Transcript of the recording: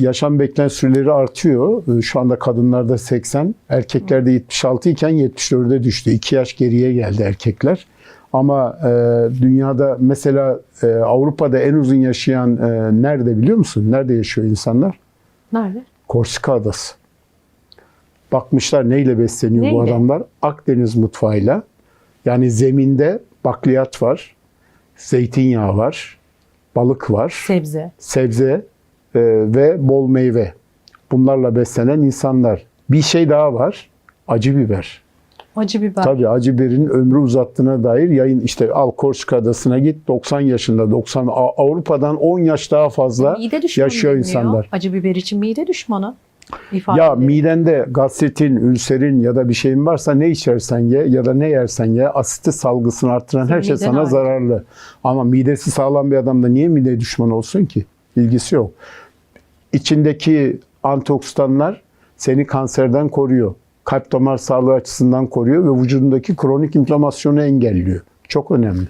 yaşam beklenen süreleri artıyor. Ee, Şu anda kadınlarda 80, erkeklerde 76 iken 74'e düştü. 2 yaş geriye geldi erkekler. Ama e, dünyada mesela e, Avrupa'da en uzun yaşayan e, nerede biliyor musun? Nerede yaşıyor insanlar? Nerede? Korsika Adası. Bakmışlar neyle besleniyor bu Neyle? adamlar? Akdeniz mutfağıyla. Yani zeminde bakliyat var, zeytinyağı var, balık var, Sebze. sebze ve bol meyve. Bunlarla beslenen insanlar. Bir şey daha var. Acı biber. Acı biber. Tabii acı biberin ömrü uzattığına dair yayın işte al Korsika Adası'na git 90 yaşında 90 A- Avrupa'dan 10 yaş daha fazla Mide düşmanı yaşıyor deniyor. insanlar. Acı biber için mide düşmanı. ifade Ya ederim. midende gastritin, ülserin ya da bir şeyin varsa ne içersen ye ya da ne yersen ye asiti salgısını arttıran her şey sana ait. zararlı. Ama midesi sağlam bir adamda niye mide düşmanı olsun ki? İlgisi yok. İçindeki antioksidanlar seni kanserden koruyor. Kalp damar sağlığı açısından koruyor ve vücudundaki kronik inflamasyonu engelliyor. Çok önemli.